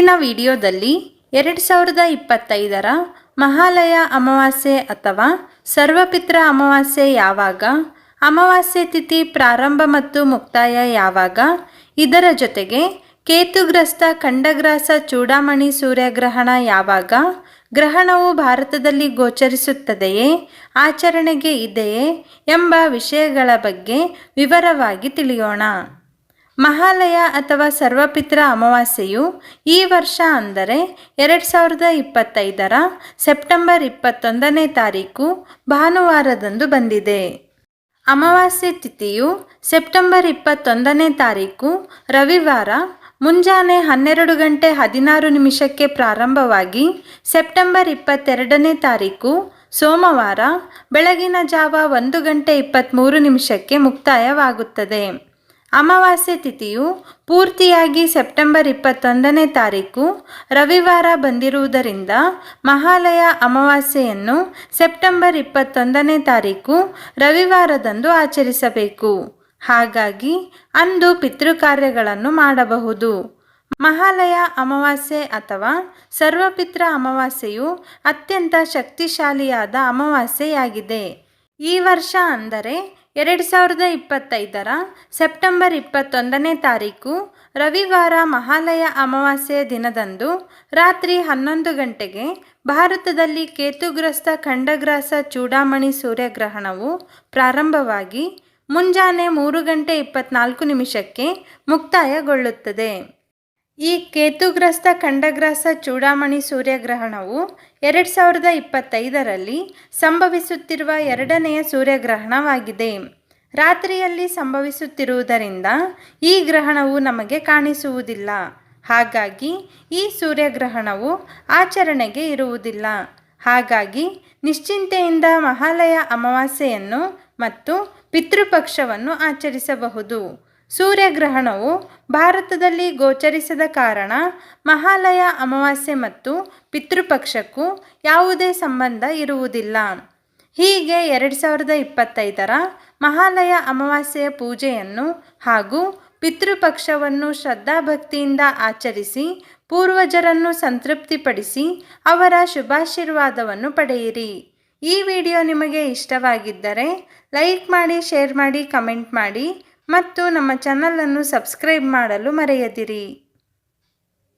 ಇಂದಿನ ವಿಡಿಯೋದಲ್ಲಿ ಎರಡು ಸಾವಿರದ ಇಪ್ಪತ್ತೈದರ ಮಹಾಲಯ ಅಮಾವಾಸ್ಯೆ ಅಥವಾ ಸರ್ವಪಿತ್ರ ಅಮಾವಾಸ್ಯೆ ಯಾವಾಗ, ಅಮಾವಾಸ್ಯೆ ತಿಥಿ ಪ್ರಾರಂಭ ಮತ್ತು ಮುಕ್ತಾಯ ಯಾವಾಗ, ಇದರ ಜೊತೆಗೆ ಕೇತುಗ್ರಸ್ತ ಖಂಡಗ್ರಾಸ ಚೂಡಾಮಣಿ ಸೂರ್ಯಗ್ರಹಣ ಯಾವಾಗ, ಗ್ರಹಣವು ಭಾರತದಲ್ಲಿ ಗೋಚರಿಸುತ್ತದೆಯೇ, ಆಚರಣೆಗೆ ಇದೆಯೇ ಎಂಬ ವಿಷಯಗಳ ಬಗ್ಗೆ ವಿವರವಾಗಿ ತಿಳಿಯೋಣ. ಮಹಾಲಯ ಅಥವಾ ಸರ್ವಪಿತ್ರ ಅಮಾವಾಸ್ಯೆಯು ಈ ವರ್ಷ ಅಂದರೆ ಎರಡು ಸಾವಿರದ ಇಪ್ಪತ್ತೈದರ ಸೆಪ್ಟೆಂಬರ್ ಇಪ್ಪತ್ತೊಂದನೇ ತಾರೀಕು ಭಾನುವಾರದಂದು ಬಂದಿದೆ. ಅಮಾವಾಸ್ಯೆ ತಿಥಿಯು ಸೆಪ್ಟೆಂಬರ್ ಇಪ್ಪತ್ತೊಂದನೇ ತಾರೀಕು ರವಿವಾರ ಮುಂಜಾನೆ ಹನ್ನೆರಡು ಗಂಟೆ ಹದಿನಾರು ನಿಮಿಷಕ್ಕೆ ಪ್ರಾರಂಭವಾಗಿ ಸೆಪ್ಟೆಂಬರ್ ಇಪ್ಪತ್ತೆರಡನೇ ತಾರೀಕು ಸೋಮವಾರ ಬೆಳಗಿನ ಜಾವ ಒಂದು ಗಂಟೆ ಇಪ್ಪತ್ತ್ಮೂರು ನಿಮಿಷಕ್ಕೆ ಮುಕ್ತಾಯವಾಗುತ್ತದೆ. ಅಮಾವಾಸ್ಯೆ ತಿಥಿಯು ಪೂರ್ತಿಯಾಗಿ ಸೆಪ್ಟೆಂಬರ್ ಇಪ್ಪತ್ತೊಂದನೇ ತಾರೀಕು, ರವಿವಾರ ಬಂದಿರುವುದರಿಂದ ಮಹಾಲಯ ಅಮಾವಾಸ್ಯೆಯನ್ನು ಸೆಪ್ಟೆಂಬರ್ ಇಪ್ಪತ್ತೊಂದನೇ ತಾರೀಕು ರವಿವಾರದಂದು ಆಚರಿಸಬೇಕು. ಹಾಗಾಗಿ ಅಂದು ಪಿತೃಕಾರ್ಯಗಳನ್ನು ಮಾಡಬಹುದು. ಮಹಾಲಯ ಅಮಾವಾಸ್ಯೆ ಅಥವಾ ಸರ್ವಪಿತ್ರ ಅಮಾವಾಸ್ಯೆಯು ಅತ್ಯಂತ ಶಕ್ತಿಶಾಲಿಯಾದ ಅಮಾವಾಸ್ಯೆಯಾಗಿದೆ. ಈ ವರ್ಷ ಅಂದರೆ ಎರಡು ಸಾವಿರದ ಇಪ್ಪತ್ತೈದರ ಸೆಪ್ಟೆಂಬರ್ ಇಪ್ಪತ್ತೊಂದನೇ ತಾರೀಕು ರವಿವಾರ ಮಹಾಲಯ ಅಮಾವಾಸ್ಯೆಯ ದಿನದಂದು ರಾತ್ರಿ ಹನ್ನೊಂದು ಗಂಟೆಗೆ ಭಾರತದಲ್ಲಿ ಕೇತುಗ್ರಸ್ತ ಖಂಡಗ್ರಾಸ ಚೂಡಾಮಣಿ ಸೂರ್ಯಗ್ರಹಣವು ಪ್ರಾರಂಭವಾಗಿ ಮುಂಜಾನೆ ಮೂರು ಗಂಟೆ ಇಪ್ಪತ್ನಾಲ್ಕು ನಿಮಿಷಕ್ಕೆ ಮುಕ್ತಾಯಗೊಳ್ಳುತ್ತದೆ. ಈ ಕೇತುಗ್ರಸ್ತ ಖಂಡಗ್ರಾಸ ಚೂಡಾಮಣಿ ಸೂರ್ಯಗ್ರಹಣವು ಎರಡು ಸಾವಿರದ ಇಪ್ಪತ್ತೈದರಲ್ಲಿ ಸಂಭವಿಸುತ್ತಿರುವ ಎರಡನೆಯ ಸೂರ್ಯಗ್ರಹಣವಾಗಿದೆ. ರಾತ್ರಿಯಲ್ಲಿ ಸಂಭವಿಸುತ್ತಿರುವುದರಿಂದ ಈ ಗ್ರಹಣವು ನಮಗೆ ಕಾಣಿಸುವುದಿಲ್ಲ. ಹಾಗಾಗಿ ಈ ಸೂರ್ಯಗ್ರಹಣವು ಆಚರಣೆಗೆ ಇರುವುದಿಲ್ಲ. ಹಾಗಾಗಿ ನಿಶ್ಚಿಂತೆಯಿಂದ ಮಹಾಲಯ ಅಮಾವಾಸ್ಯೆಯನ್ನು ಮತ್ತು ಪಿತೃಪಕ್ಷವನ್ನು ಆಚರಿಸಬಹುದು. ಸೂರ್ಯಗ್ರಹಣವು ಭಾರತದಲ್ಲಿ ಗೋಚರಿಸದ ಕಾರಣ ಮಹಾಲಯ ಅಮಾವಾಸ್ಯೆ ಮತ್ತು ಪಿತೃಪಕ್ಷಕ್ಕೂ ಯಾವುದೇ ಸಂಬಂಧ ಇರುವುದಿಲ್ಲ. ಹೀಗೆ ಎರಡು ಸಾವಿರದ ಇಪ್ಪತ್ತೈದರ ಮಹಾಲಯ ಅಮಾವಾಸ್ಯೆಯ ಪೂಜೆಯನ್ನು ಹಾಗೂ ಪಿತೃಪಕ್ಷವನ್ನು ಶ್ರದ್ಧಾಭಕ್ತಿಯಿಂದ ಆಚರಿಸಿ ಪೂರ್ವಜರನ್ನು ಸಂತೃಪ್ತಿಪಡಿಸಿ ಅವರ ಶುಭಾಶೀರ್ವಾದವನ್ನು ಪಡೆಯಿರಿ. ಈ ವಿಡಿಯೋ ನಿಮಗೆ ಇಷ್ಟವಾಗಿದ್ದರೆ ಲೈಕ್ ಮಾಡಿ, ಶೇರ್ ಮಾಡಿ, ಕಮೆಂಟ್ ಮಾಡಿ. ಮತ್ತು ನಮ್ಮ ಚಾನಲನ್ನು ಸಬ್ಸ್ಕ್ರೈಬ್ ಮಾಡಲು ಮರೆಯದಿರಿ.